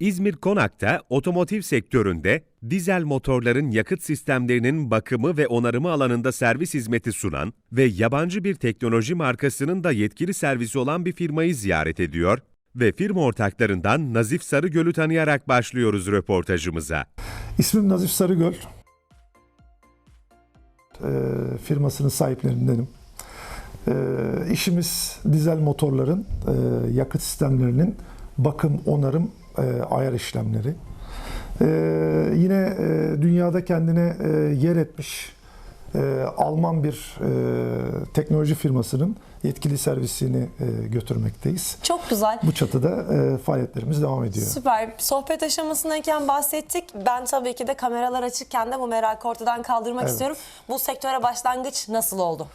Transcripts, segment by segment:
İzmir Konak'ta otomotiv sektöründe dizel motorların yakıt sistemlerinin bakımı ve onarımı alanında servis hizmeti sunan ve yabancı bir teknoloji markasının da yetkili servisi olan bir firmayı ziyaret ediyor ve firma ortaklarından Nazif Sarıgöl'ü tanıyarak başlıyoruz röportajımıza. İsmim Nazif Sarıgöl. Ee, firmasının sahiplerindenim. Ee, işimiz dizel motorların e, yakıt sistemlerinin bakım, onarım, e, ayar işlemleri. Ee, yine e, dünyada kendine e, yer etmiş e, Alman bir e, teknoloji firmasının yetkili servisini e, götürmekteyiz. Çok güzel. Bu çatıda e, faaliyetlerimiz devam ediyor. Süper. Sohbet aşamasındayken bahsettik. Ben tabii ki de kameralar açıkken de bu merakı ortadan kaldırmak Evet. istiyorum. Bu sektöre başlangıç nasıl oldu?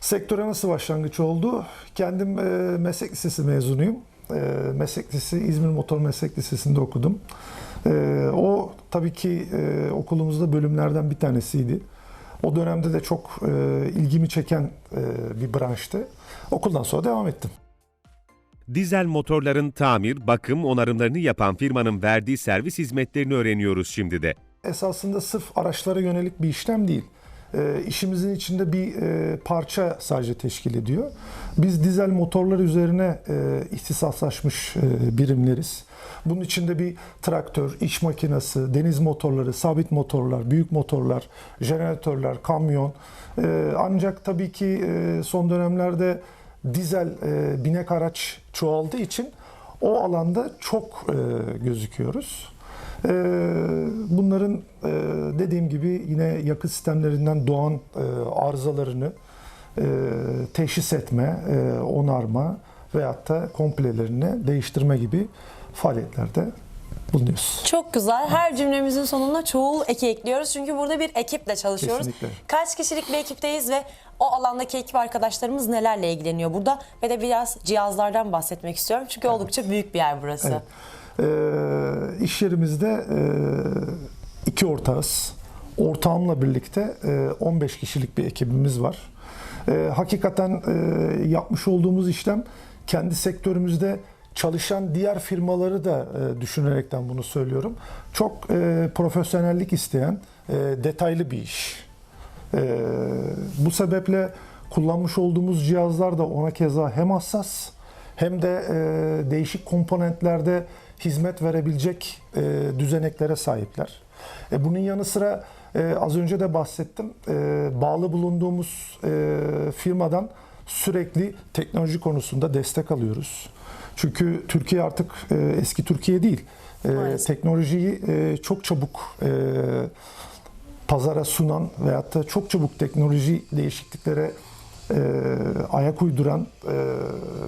Sektöre nasıl başlangıç oldu? Kendim e, meslek lisesi mezunuyum. E, meslek lisesi İzmir Motor Meslek Lisesi'nde okudum. E, o tabii ki e, okulumuzda bölümlerden bir tanesiydi. O dönemde de çok ilgimi çeken bir branştı. Okuldan sonra devam ettim. Dizel motorların tamir, bakım, onarımlarını yapan firmanın verdiği servis hizmetlerini öğreniyoruz şimdi de. esasında sırf araçlara yönelik bir işlem değil. E, işimizin içinde bir e, parça sadece teşkil ediyor. Biz dizel motorlar üzerine e, ihtisaslaşmış e, birimleriz. Bunun içinde bir traktör, iş makinesi, deniz motorları, sabit motorlar, büyük motorlar, jeneratörler, kamyon. E, ancak tabii ki e, son dönemlerde dizel e, binek araç çoğaldığı için o alanda çok e, gözüküyoruz. Ee, Bunların e, dediğim gibi yine yakıt sistemlerinden doğan e, arızalarını e, teşhis etme, onarma veyahut da komplelerini değiştirme gibi faaliyetlerde bulunuyoruz. Çok güzel. Her cümlemizin sonuna çoğul eki ekliyoruz. Çünkü burada bir ekiple çalışıyoruz. Kesinlikle. Kaç kişilik bir ekipteyiz ve o alandaki ekip arkadaşlarımız nelerle ilgileniyor burada? Ve de biraz cihazlardan bahsetmek istiyorum. Çünkü oldukça büyük bir yer burası. Evet. Ee, iş yerimizde e, iki ortağız. Ortağımla birlikte e, 15 kişilik bir ekibimiz var. E, hakikaten e, yapmış olduğumuz işlem kendi sektörümüzde çalışan diğer firmaları da e, düşünerekten bunu söylüyorum. Çok e, profesyonellik isteyen e, detaylı bir iş. E, bu sebeple kullanmış olduğumuz cihazlar da ona keza hem hassas hem de e, değişik komponentlerde hizmet verebilecek e, düzeneklere sahipler. E, bunun yanı sıra e, az önce de bahsettim e, bağlı bulunduğumuz e, firmadan sürekli teknoloji konusunda destek alıyoruz. Çünkü Türkiye artık e, eski Türkiye değil. E, Maalesef. teknolojiyi e, çok çabuk e, pazara sunan veyahut da çok çabuk teknoloji değişikliklere ayak uyduran e,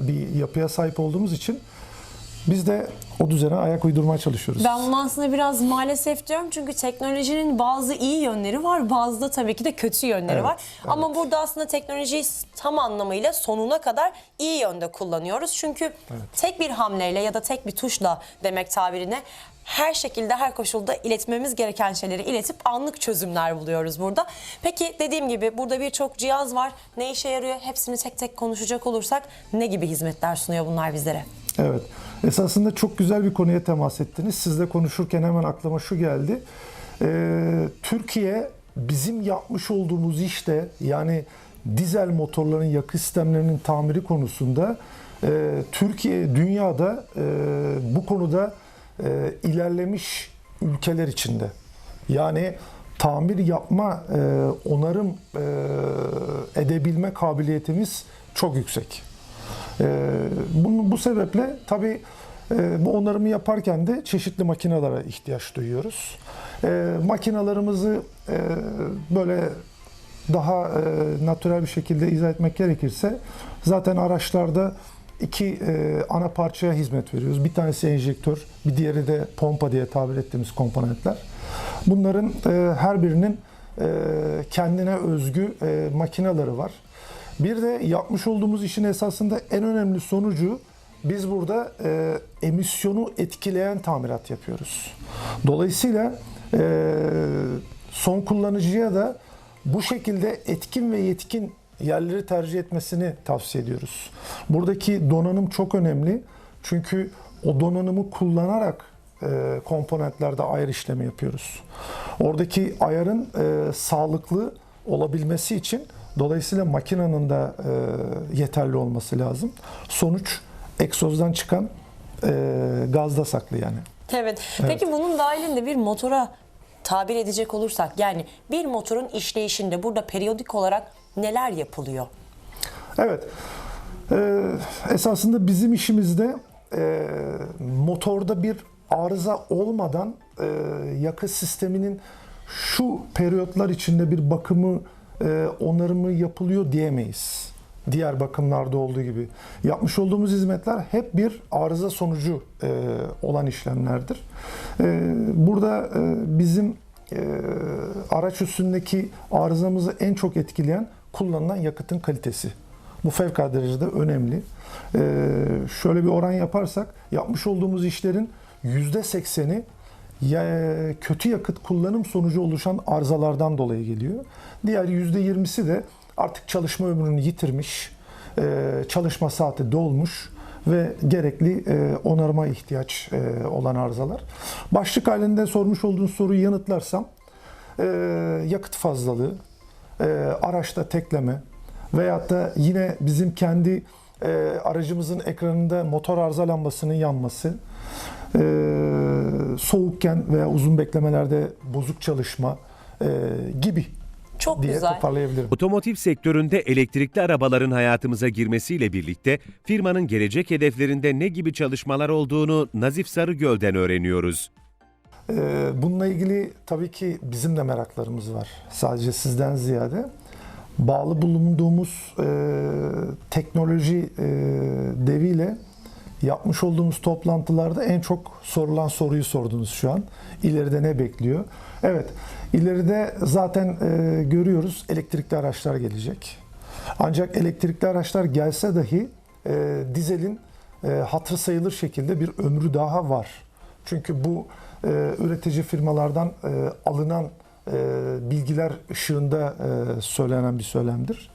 bir yapıya sahip olduğumuz için biz de o düzene ayak uydurmaya çalışıyoruz. Ben bunu aslında biraz maalesef diyorum çünkü teknolojinin bazı iyi yönleri var, bazı da tabii ki de kötü yönleri Evet, var. Ama burada aslında teknolojiyi tam anlamıyla sonuna kadar iyi yönde kullanıyoruz. Çünkü tek bir hamleyle ya da tek bir tuşla demek tabirine her şekilde her koşulda iletmemiz gereken şeyleri iletip anlık çözümler buluyoruz burada. Peki dediğim gibi burada birçok cihaz var. Ne işe yarıyor? Hepsini tek tek konuşacak olursak ne gibi hizmetler sunuyor bunlar bizlere? Evet. Esasında çok güzel bir konuya temas ettiniz. Sizle konuşurken hemen aklıma şu geldi. Ee, Türkiye bizim yapmış olduğumuz işte yani dizel motorların yakıt sistemlerinin tamiri konusunda e, Türkiye dünyada e, bu konuda e, ilerlemiş ülkeler içinde. Yani tamir yapma, e, onarım e, edebilme kabiliyetimiz çok yüksek. Ee, bu, bu sebeple tabii e, bu onarımı yaparken de çeşitli makinalara ihtiyaç duyuyoruz. E, makinalarımızı e, böyle daha e, natürel bir şekilde izah etmek gerekirse zaten araçlarda iki ana parçaya hizmet veriyoruz. Bir tanesi enjektör, bir diğeri de pompa diye tabir ettiğimiz komponentler. Bunların her birinin kendine özgü makinaları var. Bir de yapmış olduğumuz işin esasında en önemli sonucu biz burada e, emisyonu etkileyen tamirat yapıyoruz. Dolayısıyla e, son kullanıcıya da bu şekilde etkin ve yetkin yerleri tercih etmesini tavsiye ediyoruz. Buradaki donanım çok önemli. Çünkü o donanımı kullanarak e, komponentlerde ayar işlemi yapıyoruz. Oradaki ayarın e, sağlıklı olabilmesi için dolayısıyla makinenin de e, yeterli olması lazım. Sonuç egzozdan çıkan e, gazda saklı yani. Evet. Peki bunun dahilinde bir motora tabir edecek olursak yani bir motorun işleyişinde burada periyodik olarak neler yapılıyor? Evet. Ee, esasında bizim işimizde e, motorda bir arıza olmadan e, yakıt sisteminin şu periyotlar içinde bir bakımı, e, onarımı yapılıyor diyemeyiz. Diğer bakımlarda olduğu gibi. Yapmış olduğumuz hizmetler hep bir arıza sonucu e, olan işlemlerdir. E, burada e, bizim e, araç üstündeki arızamızı en çok etkileyen kullanılan yakıtın kalitesi. Bu fevkalade derecede önemli. Ee, şöyle bir oran yaparsak yapmış olduğumuz işlerin %80'i ya kötü yakıt kullanım sonucu oluşan arızalardan dolayı geliyor. Diğer %20'si de artık çalışma ömrünü yitirmiş, e, çalışma saati dolmuş ve gerekli e, onarıma ihtiyaç e, olan arızalar. Başlık halinde sormuş olduğunuz soruyu yanıtlarsam e, yakıt fazlalığı, e, araçta tekleme veyahut da yine bizim kendi e, aracımızın ekranında motor arıza lambasının yanması, e, soğukken veya uzun beklemelerde bozuk çalışma e, gibi Çok diye güzel. toparlayabilirim. Otomotiv sektöründe elektrikli arabaların hayatımıza girmesiyle birlikte firmanın gelecek hedeflerinde ne gibi çalışmalar olduğunu Nazif Sarıgöl'den öğreniyoruz. Ee, Bununla ilgili tabii ki bizim de meraklarımız var. Sadece sizden ziyade. Bağlı bulunduğumuz e, teknoloji e, deviyle yapmış olduğumuz toplantılarda en çok sorulan soruyu sordunuz şu an. İleride ne bekliyor? Evet, ileride zaten e, görüyoruz elektrikli araçlar gelecek. Ancak elektrikli araçlar gelse dahi e, dizelin e, hatırı sayılır şekilde bir ömrü daha var. Çünkü bu e, üretici firmalardan e, alınan e, bilgiler ışığında e, söylenen bir söylemdir.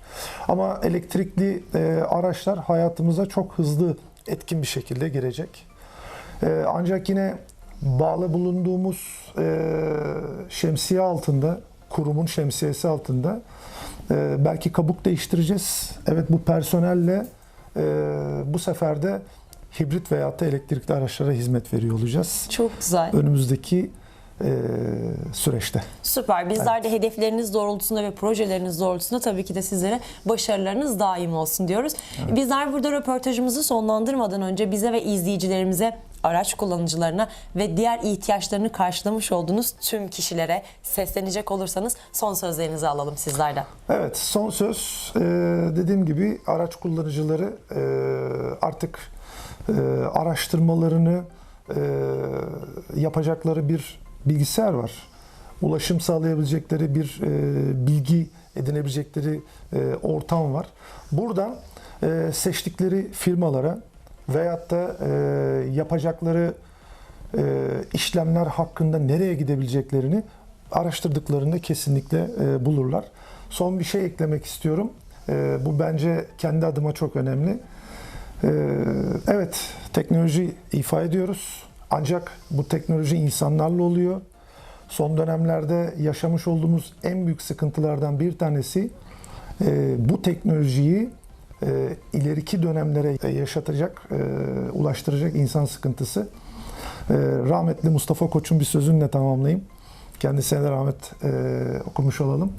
Ama elektrikli e, araçlar hayatımıza çok hızlı etkin bir şekilde girecek. E, ancak yine bağlı bulunduğumuz e, şemsiye altında, kurumun şemsiyesi altında e, belki kabuk değiştireceğiz. Evet bu personelle e, bu sefer de hibrit veyahut da elektrikli araçlara hizmet veriyor olacağız. Çok güzel. Önümüzdeki e, süreçte. Süper. Bizler de hedefleriniz doğrultusunda ve projeleriniz doğrultusunda tabii ki de sizlere başarılarınız daim olsun diyoruz. Bizler burada röportajımızı sonlandırmadan önce bize ve izleyicilerimize araç kullanıcılarına ve diğer ihtiyaçlarını karşılamış olduğunuz tüm kişilere seslenecek olursanız son sözlerinizi alalım sizlerden. Evet, son söz e, dediğim gibi araç kullanıcıları e, artık e, araştırmalarını e, yapacakları bir bilgisayar var. Ulaşım sağlayabilecekleri bir e, bilgi edinebilecekleri e, ortam var. Buradan e, seçtikleri firmalara veyahut da e, yapacakları e, işlemler hakkında nereye gidebileceklerini araştırdıklarında kesinlikle e, bulurlar. Son bir şey eklemek istiyorum. E, bu bence kendi adıma çok önemli. E, evet, teknoloji ifa ediyoruz. Ancak bu teknoloji insanlarla oluyor. Son dönemlerde yaşamış olduğumuz en büyük sıkıntılardan bir tanesi e, bu teknolojiyi e, ileriki dönemlere e, yaşatacak, ulaştıracak insan sıkıntısı. Rahmetli Mustafa Koç'un bir sözünle tamamlayayım. Kendisine de rahmet okumuş olalım.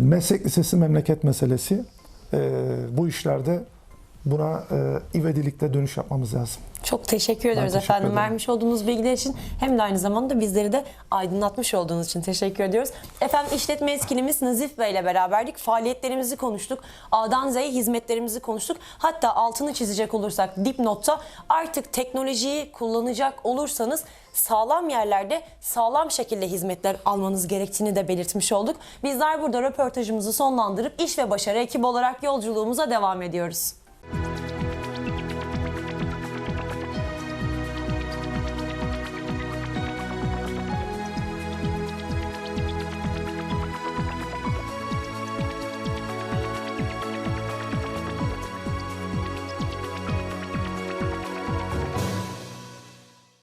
Meslek lisesi memleket meselesi. Bu işlerde buna e, ivedilikle dönüş yapmamız lazım. Çok teşekkür ediyoruz teşekkür efendim. ederim. Vermiş olduğunuz bilgiler için hem de aynı zamanda bizleri de aydınlatmış olduğunuz için teşekkür ediyoruz. Efendim işletme etkilimiz Nazif Bey ile beraberdik. Faaliyetlerimizi konuştuk. A'dan Z'ye hizmetlerimizi konuştuk. Hatta altını çizecek olursak dipnotta artık teknolojiyi kullanacak olursanız sağlam yerlerde sağlam şekilde hizmetler almanız gerektiğini de belirtmiş olduk. Bizler burada röportajımızı sonlandırıp iş ve başarı ekibi olarak yolculuğumuza devam ediyoruz.